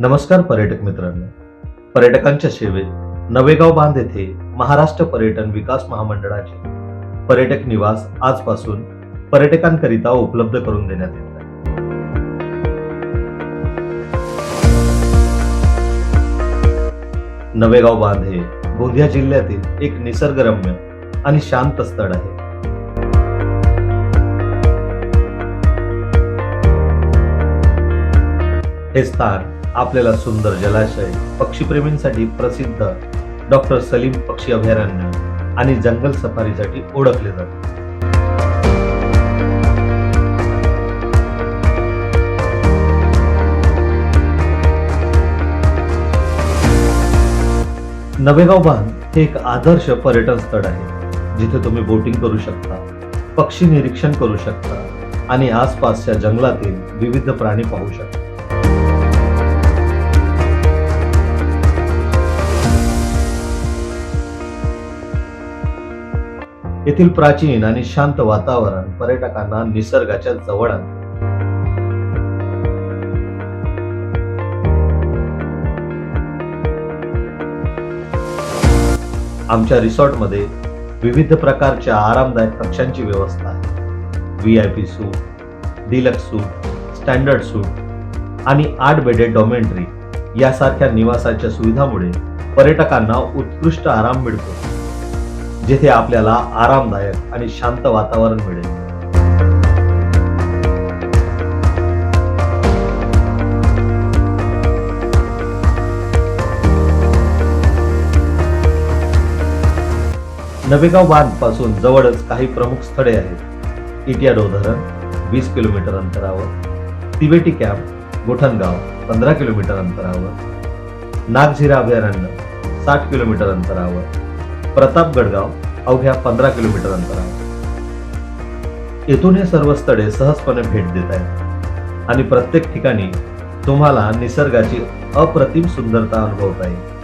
नमस्कार पर्यटक मित्रांनो. पर्यटकांच्या सेवेत नवेगाव बांध येथे महाराष्ट्र पर्यटन विकास महामंडळाचे पर्यटक निवास आजपासून पर्यटकांकरिता उपलब्ध करून देण्यात येत आहे. नवेगाव बांध हे गोंदिया जिल्ह्यातील एक निसर्गरम्य आणि शांत स्थळ आहे. हे स्थान आपल्याला सुंदर जलाशय पक्षीप्रेमींसाठी प्रसिद्ध डॉक्टर सलीम पक्षी अभयारण्य आणि जंगल सफारीसाठी ओळखले जाते. नवेगाव बांध हे एक आदर्श पर्यटन स्थळ आहे. जिथे तुम्ही बोटिंग करू शकता पक्षी निरीक्षण करू शकता आणि आसपासच्या जंगलातील विविध प्राणी पाहू शकता. येथील प्राचीन आणि शांत वातावरण पर्यटकांना निसर्गाच्या जवळ आणते. आमच्या रिसॉर्टमध्ये विविध प्रकारच्या आरामदायक कक्षांची व्यवस्था आहे. V I P suite deluxe suite standard suite आणि आठ बेडे डॉमेंट्री यासारख्या निवासाच्या सुविधामुळे पर्यटकांना उत्कृष्ट आराम मिळतो. जिथे आपल्याला आरामदायक आणि शांत वातावरण मिळेल. नवेगाव बांधपासून जवळच काही प्रमुख स्थळे आहेत. इटियाडो धरण वीस किलोमीटर अंतरावर. तिबेटी कॅम्प गोठणगाव पंधरा किलोमीटर अंतरावर. नागझिरा अभयारण्य साठ किलोमीटर अंतरावर. प्रतापगडगाव अवघ्या पंधरा किलोमीटर अंतरावर. येथून हे सर्व स्थळे सहजपणे भेट देत आहेत. आणि प्रत्येक ठिकाणी तुम्हाला निसर्गाची अप्रतिम सुंदरता अनुभवता येईल.